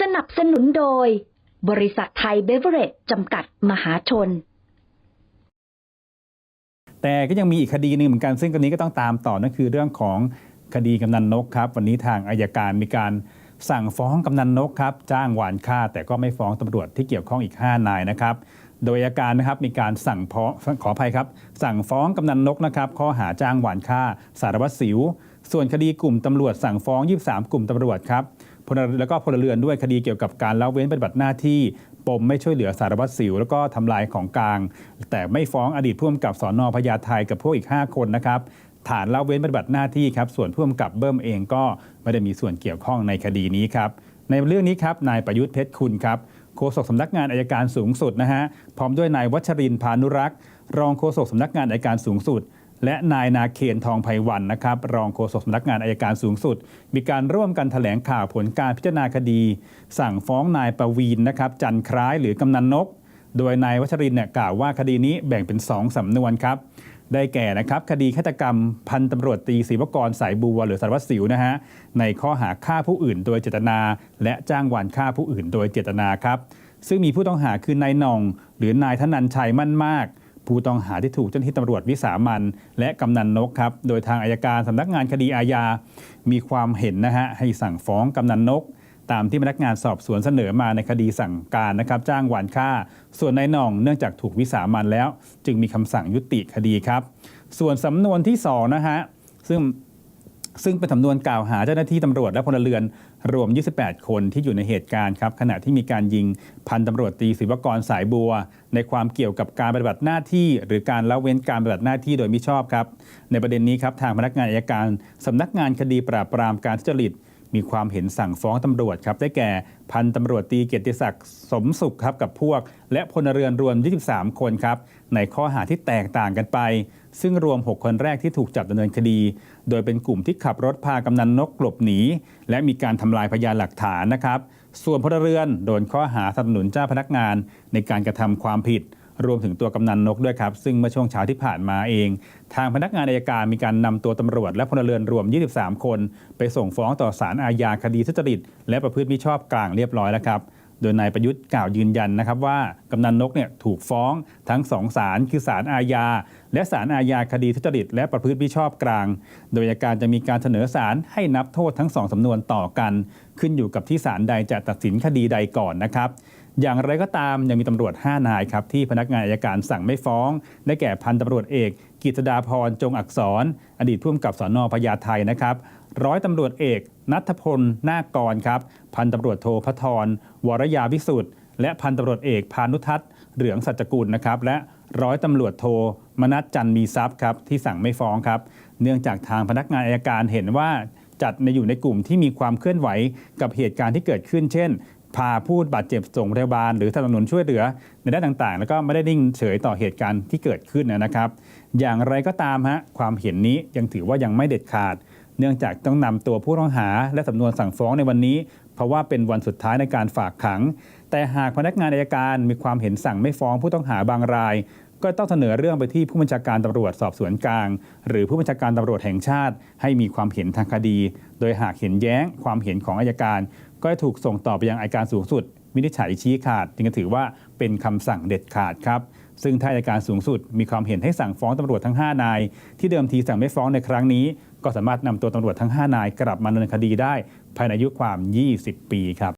สนับสนุนโดย บริษัทไทยเบเวอเรจจำกัดมหาชน แต่ก็ยังมีอีกคดีหนึ่งเหมือนกันซึ่งคดีนี้ก็ต้องตามต่อนั่นคือเรื่องของคดีกำนันนกครับ วันนี้ทางอายการมีการสั่งฟ้องกำนันนกครับจ้างหวานฆ่า แต่ก็ไม่ฟ้องตำรวจที่เกี่ยวข้องอีก 5 นายนะครับ โดยอายการนะครับมีการสั่งพาะขออภัยครับ สั่งฟ้องกำนันนกนะครับข้อหาจ้างหวานฆ่า สารวัตรสิว ส่วนคดีกลุ่มตำรวจสั่งฟ้อง 23 กลุ่มตำรวจครับ พลแล้วก็พลเรือนด้วยคดีเกี่ยวกับการละเว้นปฏิบัติหน้าที่ ปมไม่ช่วยเหลือสารวัตรสิว แล้วก็ทำลายของกลาง แต่ไม่ฟ้องอดีตผู้กำกับสอนอพญาไทกับพวกอีก 5 คนนะครับฐานละเว้นปฏิบัติหน้าที่ครับส่วนผู้กำกับเบิ้มเองก็ไม่ได้มีส่วนเกี่ยวข้องในคดีนี้ครับในเรื่องนี้ครับนายประยุทธ์เพชรคุณครับโฆษกสำนักงานอายการสูงสุดนะฮะพร้อมด้วยนายวัชรินทร์พานุรักษ์ รองโฆษกสำนักงานอายการสูงสุด และนายนาเคนทองไพวันนะครับ รองโฆษกสำนักงานอายการสูงสุด มีการร่วมกันแถลงข่าวผลการพิจารณาคดี สั่งฟ้องนายประวีนนะครับ จันทร์คล้ายหรือกำนันนก โดยนายวัชรินเนี่ยกล่าวว่าคดีนี้แบ่งเป็น 2สำนวนครับ ได้แก่นะครับ คดีฆาตกรรมพันตำรวจตีศิวกรสายบัวหรือสารวัตรสิวนะฮะในข้อหาฆ่าผู้อื่นโดยเจตนา และจ้างวานฆ่าผู้อื่นโดยเจตนาครับซึ่งมีผู้ต้องหาคือนายนอง หรือนายธนันชัยมั่นมาก ผู้ต้องหาที่ถูกเจ้าหน้าที่ตำรวจวิสามันและกำนันนกครับโดยทางอายการสำนักงานคดีอาญา มีความเห็นนะฮะให้สั่งฟ้องกำนันนก ตามที่พนักงานสอบสวนเสนอมาในคดีสั่งการนะครับ จ้างหวานฆ่า ส่วนนายน่องเนื่องจากถูกวิสามันแล้ว จึงมีคำสั่งยุติคดีครับ ส่วนสำนวนที่2นะฮะซึ่ง ซึ่งเป็นสำนวนกล่าวหาเจ้าหน้าที่ตำรวจและพลเรือนรวม 28 คนที่อยู่ในเหตุการณ์ครับขณะที่มีการยิงพันตำรวจตีศิวกรสายบัว ในความเกี่ยวกับการปฏิบัติหน้าที่ หรือการละเว้นการปฏิบัติหน้าที่โดยมิชอบครับ ในประเด็นนี้ครับทางพนักงานอายการสำนักงานคดีปราบปรามการทุจริต มีความเห็นสั่งฟ้องตำรวจครับได้แก่พันตำรวจตีเกียรติศักดิ์สมสุขครับกับพวก และพลเรือนรวม 23 คนครับในข้อหาที่แตกต่างกันไป ซึ่งรวม 6 คนแรกที่ถูกจับดำเนินคดี โดยเป็นกลุ่มที่ขับรถพากำนันนกหลบหนีและมีการทำลายพยานหลักฐานนะครับ ส่วนพลเรือนโดนข้อหาสนับสนุนเจ้าพนักงานในการกระทำความผิด รวมถึงตัวกำนันนกด้วยครับ ซึ่งเมื่อช่วงเช้าที่ผ่านมาเอง ทางพนักงานอายการมีการนำตัวตำรวจและพลเรือนรวม 23 คน ไปส่งฟ้องต่อศาลอาญาคดีทุจริต และประพฤติมิชอบกลางเรียบร้อยแล้วครับ โดยนายประยุทธ์กล่าวยืนยันนะครับว่ากำนันนกเนี่ยถูกฟ้องทั้งสองศาลคือศาลอาญา และศาลอาญาคดีทุจริต และประพฤติมิชอบกลาง โดยอัยการจะมีการเสนอศาลให้นับโทษทั้งสองสำนวนต่อกัน ขึ้นอยู่กับที่ศาลใดจะตัดสินคดีใดก่อนนะครับอย่างไรก็ตามยังมีตำรวจ 5 นายครับที่พนักงานอายการสั่งไม่ฟ้อง ได้แก่พันตำรวจเอกกิตดาพรจงอักษร อดีตผู้กำกับสอนอพญาไทนะครับ ร้อยตำรวจเอก นัทพลนาคกรครับ พันตำรวจโทพทรวรยาวิสุทธ์และพันตำรวจเอกพานุทัศน์เหลืองสัจจกุลนะครับ และร้อยตำรวจโทมนัสจันมีทรัพย์ครับที่สั่งไม่ฟ้องครับ เนื่องจากทางพนักงานอายการเห็นว่าจัดในอยู่ในกลุ่มที่มีความเคลื่อนไหวกับเหตุการณ์ที่เกิดขึ้น เช่น พาผู้บาดเจ็บส่งโรงพยาบาล หรือสนับสนุนช่วยเหลือในด้านต่างๆ แล้วก็ไม่ได้นิ่งเฉยต่อเหตุการณ์ที่เกิดขึ้นนะครับ อย่างไรก็ตามฮะความเห็นนี้ยังถือว่ายังไม่เด็ดขาด เนื่องจากต้องนำตัวผู้ต้องหา และสำนวนสั่งฟ้องในวันนี้ เพราะว่าเป็นวันสุดท้ายในการฝากขัง แต่หากพนักงานอายการมีความเห็นสั่งไม่ฟ้องผู้ต้องหาบางราย ก็ต้องเสนอเรื่องไปที่ผู้บัญชาการตำรวจสอบสวนกลาง หรือผู้บัญชาการตำรวจแห่งชาติ ให้มีความเห็นทางคดี โดยหากเห็นแย้งความเห็นของอายการ ก็จะถูกส่งต่อไปยังอัยการสูงสุด วินิจฉัยชี้ขาด จึงถือว่าเป็นคำสั่งเด็ดขาดครับ ซึ่งท้ายการสูงสุดมีความเห็นให้สั่งฟ้องตำรวจทั้ง 5 นาย ที่เดิมทีสั่งไม่ฟ้องในครั้งนี้ ก็สามารถนำตัวตำรวจทั้ง 5 นาย กลับมาดำเนินคดีได้ ภายในอายุความ 20 ปีครับ